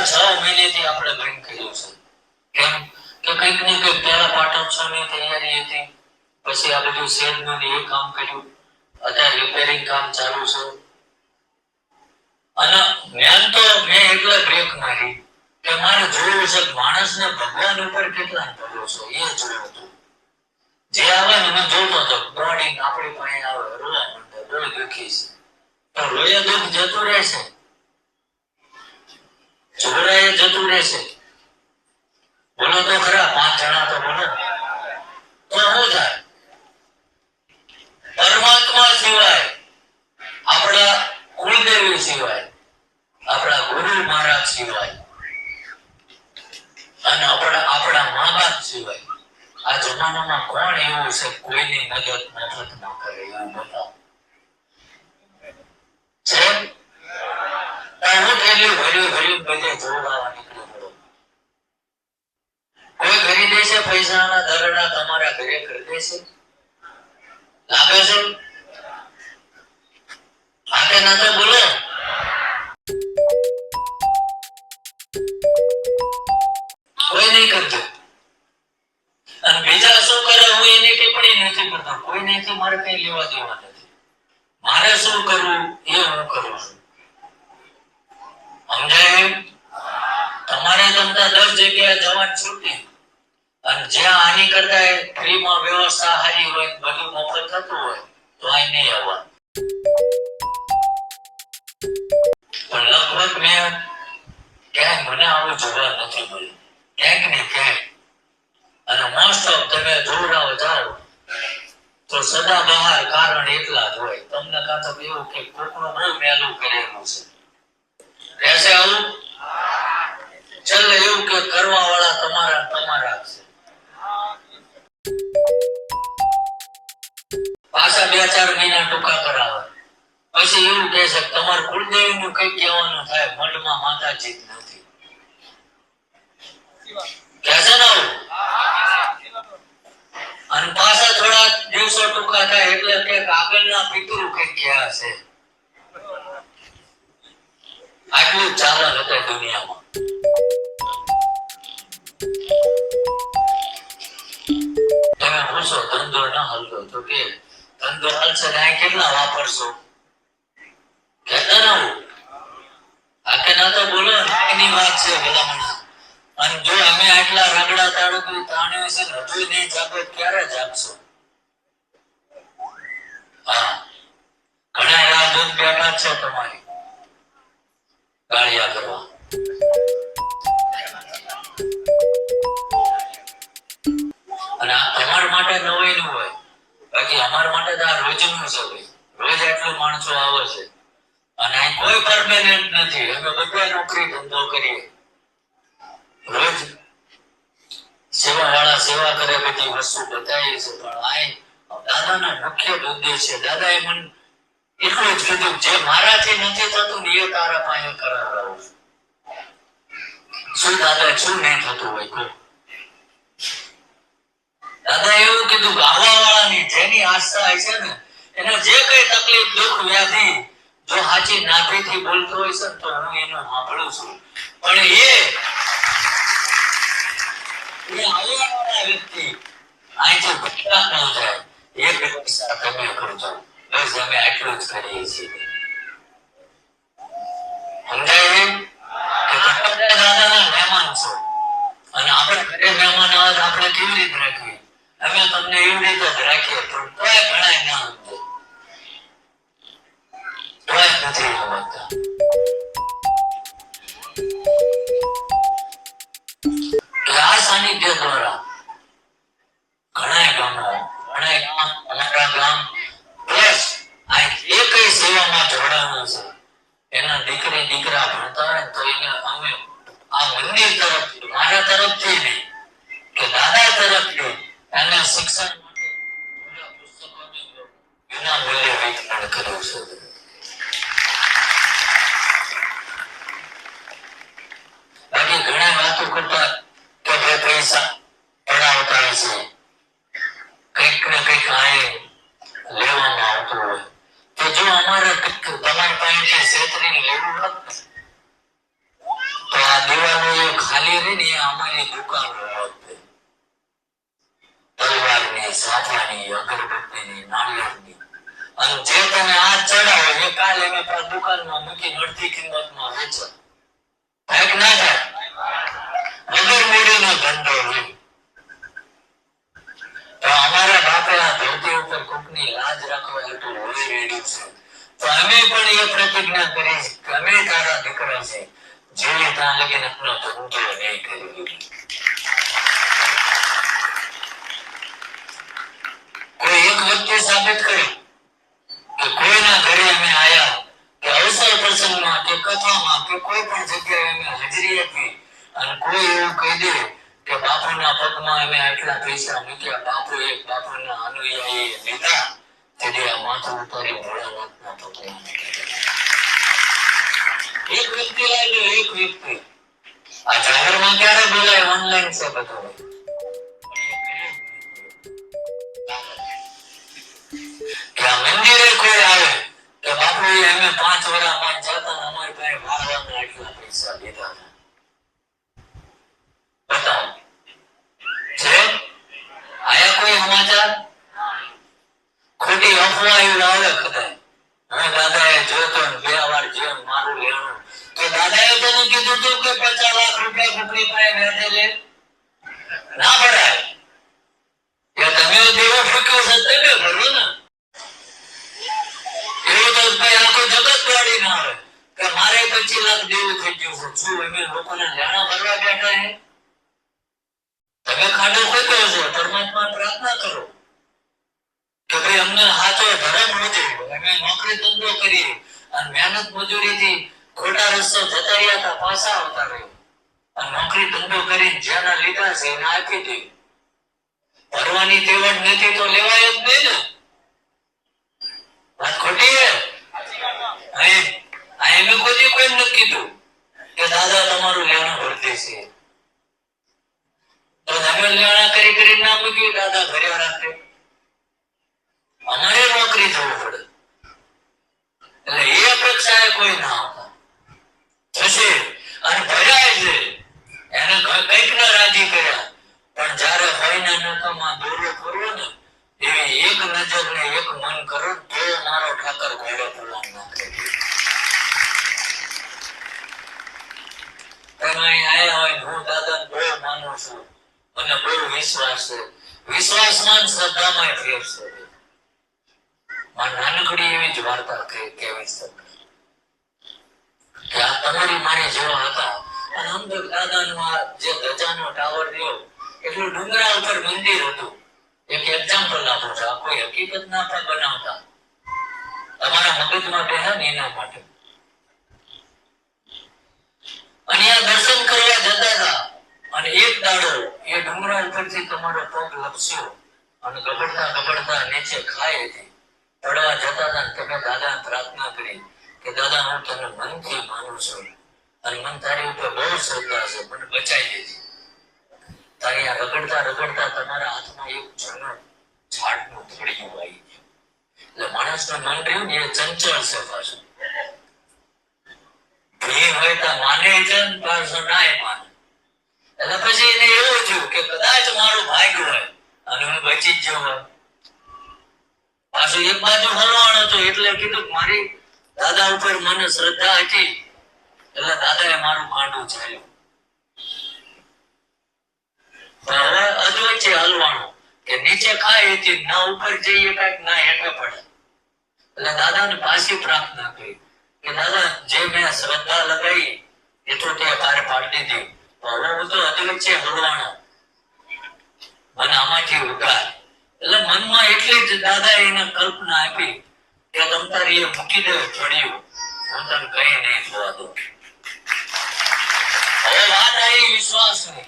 છ મહિનેથી આપણે બંધ કર્યું છે. કેમ? કે કંઈક ને કંઈક પહેલા પાટોત્સવની તૈયારી હતી. પછી આ બધું શેડનું એ કામ કર્યું. અત્યારે રિપેરિંગ કામ ચાલુ છે. અને મેન તો મેં એટલે બ્રેક મારી. કે મારે જોયું છે માણસને ભગવાન ઉપર કેટલા ભરોસો, એ જોયું હતું. જે આવે ને મેં જોતો હતો બોડી આપણી પાસે આવે રોવા મંડળ બહુ દુખી છે. તો રોયા દુઃખ જતું રહેશે. જોડાએ જતું રહેશે. બોલો તો ખરા, પાંચ જણા તો બોલો. તો શું થાય? પરમાત્મા સિવાય, આપણા કુળદેવી સિવાય, આપણા ગુરુ મહારાજ સિવાય, અને આપણા આપણા મા બાપ સિવાય, આ જમાનામાં કોણ એવું છે? કોઈની મદદ મદદ ન કરે, એવું બતાવો છે કોઈ નહીં કરતું. અને બીજા શું કરે, હું એની ટિપ્પણી નથી કરતો. કોઈ નહીં મારે કઈ લેવા દેવા નથી. મારે શું કરવું, એ હું કરું છું તમારે દસ જગ્યાએ છૂટી. અને જ્યાં આની કરતા હોય તો લગભગ મેં ક્યાંક મને આવું જોવા નથી મળ્યું. ક્યાંક ને ક્યાંક અને મોસ્ટ તમે જોડાઓ જાઓ, તો સદા બહાર કારણ એટલા જ હોય. તમને કાં એવું કે કોકનું બહુ મેલું કરેલું છે. રહેશે આવું? છેલ્લે એવું કે કરવા વાળા પાછા નથી. કહે છે અને પાછા થોડા દિવસો ટૂંકા થાય એટલે કે આગળના પિતૃ કઈ ગયા છે. આટલું જ ચાલે દુનિયામાં. કે ને તો બોલો ને વાત છે ભલામણા. અને જો અમે આટલા રગડા તાળું તાણ્યું છે, હજુ નહીં જાગો, ક્યારે જાગશો? હા. ઘણા રાહ બેઠા છે તમારી. ગાળિયા કરવા અને આ માટે નવાઈનું હોય. બાકી અમારા માટે તો આ રોજનું છે ભાઈ. રોજ આટલું માણસો આવે છે. અને અહીં કોઈ પરમેનન્ટ નથી. અમે બધા નોકરી ધંધો કરીએ. રોજ સેવા વાળા સેવા કરે બધી વસ્તુ બતાવીએ છે. પણ અહીં દાદાના મુખ્ય ઉદ્દેશ છે દાદા એ મને એટલું જ કીધું જે મારાથી નથી થતું ને એ તારા પાસે કરાવડાવું શું દાદા શું નહીં થતું હોય કહો. દાદા એવું કીધું ગાવા વાળાની જેની આસ્થા છે ને, એને જે કઈ તકલીફ, દુઃખ, વ્યાધિ જો સાચી નાભીથી બોલતો હોય છે તો હું એનું સાંભળું છું. પણ એ એ આવવા વાળા વ્યક્તિ અહીંથી ભટકા ન જાય. એ વ્યવસ્થા તમે કરજો બસ આટલું જ કરીએ છીએ ઘણા આ સાનિધ્ય દ્વારા ઘણા ગામો ઘણા ગામ અમારા ગામ પ્લસ આ જે કઈ સેવામાં જોડાણા છે એના દીકરી દીકરા ભણતા હોય ને તો એને અમે આ મંદિર તરફથી મારા તરફથી નહીં કે દાદા તરફથી એને શિક્ષણ માટે બધા પુસ્તકોનું વિના મૂલ્યે વિતરણ કર્યું છે બાકી ઘણા વાતો કરતા કે ભાઈ પૈસા ધૂપની સાફરાની અગરબત્તીની નાળિયેરની અને જે તમે આ ચડાવો, એ કાલે અમે પાછા દુકાનમાં મૂકી અડધી કિંમતમાં વેચો. થાય ના થાય. વગર મૂડીનો ધંધો હોય તો અમારા બાપે ધોતી ઉપર કોકની લાજ રાખવા એટલું લોહી રેડ્યું છે. તો અમે પણ એ પ્રતિજ્ઞા કરી અમે તારા દીકરા છે. જે ત્યાં લગીને આપણો ધંધો નહીં કરી કોઈ એક વ્યક્તિ સાબિત કર્યું કે કોઈના ઘરે અમે આવ્યા કે અવસર પ્રસંગમાં કે કથામાં કે કોઈ પણ જગ્યાએ અમે હાજરી હતી અને કોઈ એવું કહી દે કે બાપુના પગમાં અમે આટલા પૈસા મૂક્યા, બાપુ એક બાપુના અનુયાયી લીધા, તેથી આ માથું ઉતારી ભોળાનાથના પગમાં એક વ્યક્તિ લાગે એક વ્યક્તિ. આ જાહેરમાં ક્યારે બોલાય? ઓનલાઈન છે બધું. દાદાએ તને કીધું તમે ખાડો ખોદ્યો છો. પરમાત્મા પ્રાર્થના કરો. કે ભાઈ અમને હાથો ધર્મ નોકરી ધંધો કરીએ. અને મહેનત મજૂરીથી ખોટા રસ્તો જતા રહ્યા હતા, પાછા આવતા રહ્યો. નોકરી ધંધો કરી જેના લીધા છે, એને આપી દે ભરવાની તેવડ નથી તો લેવાય જ નહીં ને. વાત ખોટી હે? અહીં કોઈ કોઈ નથી કીધું કે દાદા તમારું લેણું ભરી દેશે તો તમે લેવાના કરી કરી ના મૂક્યું દાદા ઘરે રાખે? અમારે નોકરી થવું પડે. એટલે એ અપેક્ષાએ કોઈ ના આવતા થશે અને ભરાય છે એને ક- કંઈક ના રાજી કર્યા પણ જ્યારે હોયના નકામાં દોરો કરવો ને એવી એક નજર ને એક મન કરો તો મારો ઠાકર ઘોડો પુલામ નાખે તમે અહીં આયા હોય હું દાદાને બહુ માનું છું મને બહુ વિશ્વાસ છે. વિશ્વાસમાં શ્રદ્ધામાં ફેર છે. માં નાનકડી એવી જ વાર્તા કહે- કહેવી છે. કે આ તમારી મારી જેવા હતા. અને અંદર દાદાનું આ જે ધજાનો ટાવર રહ્યો, એટલું ડુંગરા ઉપર મંદિર હતું. એક એક્ઝામ્પલ આપું છું. કોઈ હકીકત ના પણ બનાવતા. તમારા મગજમાં બેહે ને એના માટે. અને દર્શન કરવા જતા હતા. અને એક દાડો, એ ડુંગરા ઉપરથી તમારો પગ લપસ્યો અને ગબડતા ગબડતા નીચે ખાય હતી પડવા જતા હતા તમે દાદા પ્રાર્થના કરી કે, દાદા, હું તને મનથી માનું છું અને મન તારી ઉપર બહુ શ્રદ્ધા છે, મને બચાવી દેજે. તારી આ રગડતા રગડતા તમારા હાથમાં એક જૂનું ઝાડનું થોડીયું આવી ગયું. એટલે માણસનું મન રહ્યું ને એ ચંચળ છે પાછું. ભી હોય તો માને છે પાછું નાય માને. એટલે પછી એને એવું થયું કે કદાચ મારું ભાગ્ય હોય અને હું બચી જ જવું હોય પાછું એક બાજુ હલવાનો હતો એટલે કીધું મારી દાદા ઉપર મને શ્રદ્ધા હતી, એટલે દાદાએ મારું કાંડું ચાલ્યું. હવે અધવચ્ચે હલવાનું, કે નીચે ખાય એથી ના ઉપર જઈએ કાંઈક, ના હેઠે પડે. એટલે દાદાને પાછી પ્રાર્થના કરી કે દાદા, જે મેં શ્રદ્ધા લગાવી એ તો તે પાર પાડી દીધી. હું તો અધવચ્ચે હલવાનો મને આમાંથી ઉગાર. એટલે મનમાં એટલી જ દાદા એને કલ્પના આપી કે તમતારી એ મૂકી દે ચડ્યું હું કઈ નહીં થવા દઉં હવે વાત આવી વિશ્વાસની.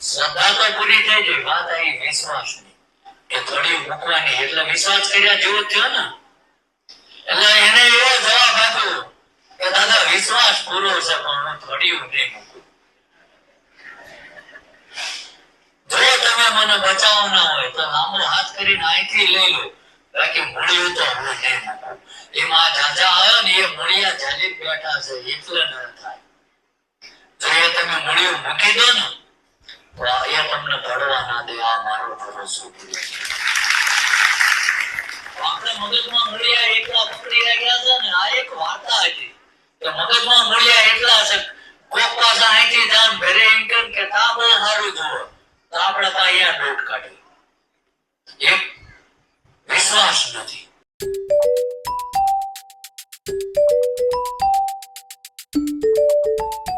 શ્રદ્ધા તો પૂરી થઈ ગઈ. વાત આવી વિશ્વાસની. કે થોડી મૂકવાની. એટલે વિશ્વાસ કર્યા જેવો થયો ને. એટલે એને એવો જવાબ આપ્યો કે, દાદા, વિશ્વાસ પૂરો છે, પણ હું થોડી નહીં મૂકું. તમે મને બચાવવાના હોય તો લાંબો હાથ કરીને અહીંથી લઈ લો. બાકી મૂળિયો તો હું લઈ નાખું એમાં જાજા આવ્યો ને એ મૂળિયા જાલી બેઠા છે, એટલે ન થાય. જો એ તમે મૂળિયું મૂકી દો ને, તો એ તમને ભરવા ના દે, આ મારો ભરોસો આપણે મગજમાં મૂળિયા એટલા પકડી રહ્યા છે ને, આ એક વાર્તા હતી. કે મગજમાં મૂળિયા એટલા છે, કોક પાસે અહીંથી જાણ ભરે એમ કે તા બહુ સારું જુઓ. તો આપણે તો અહીંયા નોટ કાઢી એક વિશ્વાસ નથી. thank you